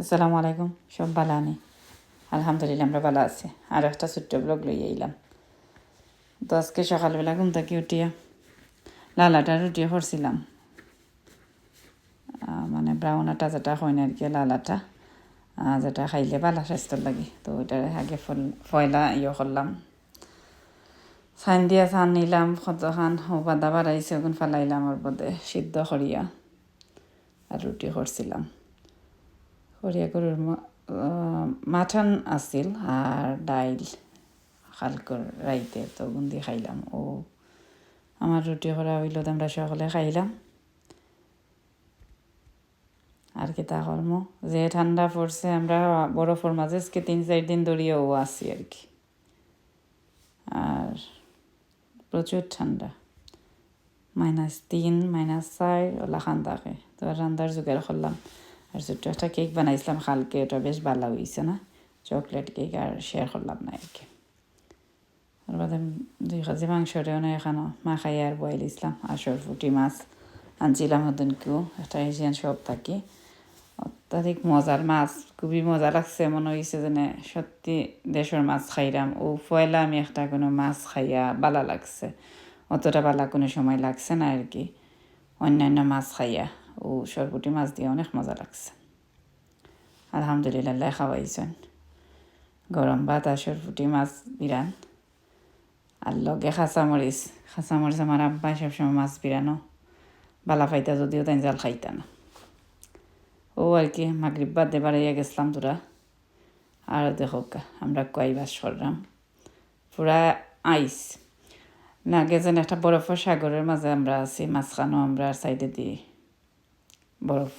আসসালামু আলাইকুম। সব ভালো আনি? আলহামদুলিল্লাহ আমরা ভালো আছি। আর একটা ছোট্ট ব্লগ লই আইলাম। তো আজকে সকালবেলা ঘুম থেকে উঠিয়া লালাটা রুটি করছিলাম মানে ব্রাউন আটা যেটা হয় না আর কি লালাটা আহ, যেটা খাইলে ভালো স্বাস্থ্যর লাগে। তো ওইটার আগে ফল ফয়লা ইয়ে করলাম। চান দিয়া চান নিলাম কতখান বাদা বাড়াইছে ওগুন ফেলাইলাম ওর মধ্যে সিদ্ধ করিয়া আর রুটি করছিলাম। সৰিয়া গৰুৰ ম- আহ, আছিল আর ডাইল হালকর রাইতে তো গুন্দি খাইলাম। ও আমার রুটি করা হইল আমরা সকলে খাইলাম। আর কি তা কর্ম? যে ঠান্ডা পড়ছে আমরা বরফের মাঝে আজকে তিন চার দিন ধরিয়েও আছি আর কি। আর প্রচুর ঠান্ডা মাইনাস তিন মাইনাস চার ওলা খান তো রান্দার জোগাড় করলাম। আর ছোট্ট একটা কেক বানাইছিলাম, কালকে ওটা বেশ ভালো হয়েছে না? চকলেট কেক আর শেয়ার করলাম না আর কি আর বাদে দুই কেজি মাংসরেও না এখানো মা খাই আর বয়েল ইসলাম আর সরফুটি মাছ আনছিলাম ওদিনকেও একটা এশিয়ান শপ থাকি। অত্যাধিক মজার মাছ, খুবই মজা লাগছে, মনে হয়েছে যেন সত্যি দেশের মাছ খাইলাম। ও পয়লা আমি একটা কোনো মাছ খাইয়া ভালো লাগছে। অতটা ভালো কোনো সময় লাগছে না আর কি। অন্যান্য মাছ খাইয়া। ও সরপুটি মাছ দিয়ে অনেক মজা লাগছে। আলহামদুলিল্লাহ খাওয়াইছেন গরম ভাত আর সরপুটি মাছ, বিরান। আর লগে খাঁচামরিচ খাঁচামরিচ আমার আব্বা সবসময় মাছ, বিরানো বালা ফাইতা যদিও তাই জাল খাইতা না। ও আর কি, মাগরিব দিয়ে বাড়াইয়া গেছিলাম তোরা আর দেখো আমরা কয় বাস করলাম পুরা আইস। না গেছেন একটা বরফের সাগরের মাঝে আমরা আছি, মাঝখানেও আমরা সাইডে দিই বরফ।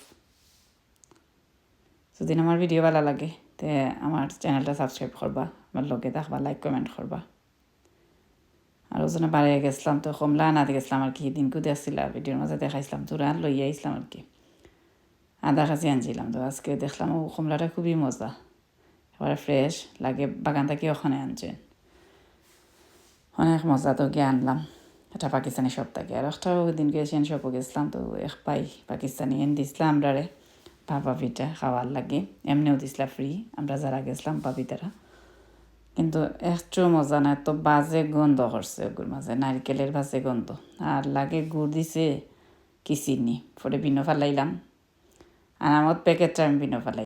যদি আমার ভিডিও ভালো লাগে, তে আমার চ্যানেলটা সাবস্ক্রাইব করবা, আমার লগে দেখবা লাইক কমেন্ট করবা। আর ওজনে বাড়িয়ে গেছিলাম, তো কমলা আনাতে গেছিলাম আর কি, দিনকু দেখছিল ভিডিওর মাঝে দেখাইছিলাম তোরা লইয়া আইসলাম আর কি। আদা কাছে আনছিলাম, তো আজকে দেখলাম, ও, কমলাটা খুবই মজা। এবারে ফ্রেশ লাগে, বাগান থেকে ওখানে আনছেন অনেক মজা তো গিয়ে আনলাম। এটা পাকিস্তানি থাকে আর একটা দিনকে এশিয়ান শপও গেছিলাম তো এক পাই পাকিস্তানি এনে দিছিলাম আমরা রে পিঠা খাওয়ার লাগে এমনিও দিছিলা ফ্রি আমরা যারা গেছিলাম পাপিতারা কিন্তু একটু মজা না এত বাজে গন্ধ করছে ওগুর মাঝে নারকেলের বাজে গন্ধ আর লাগে গুড় দিছে কি চিনি পরে বিনো ফেলাইলাম আর আমার প্যাকেটটা আমি বিনো ফেলাই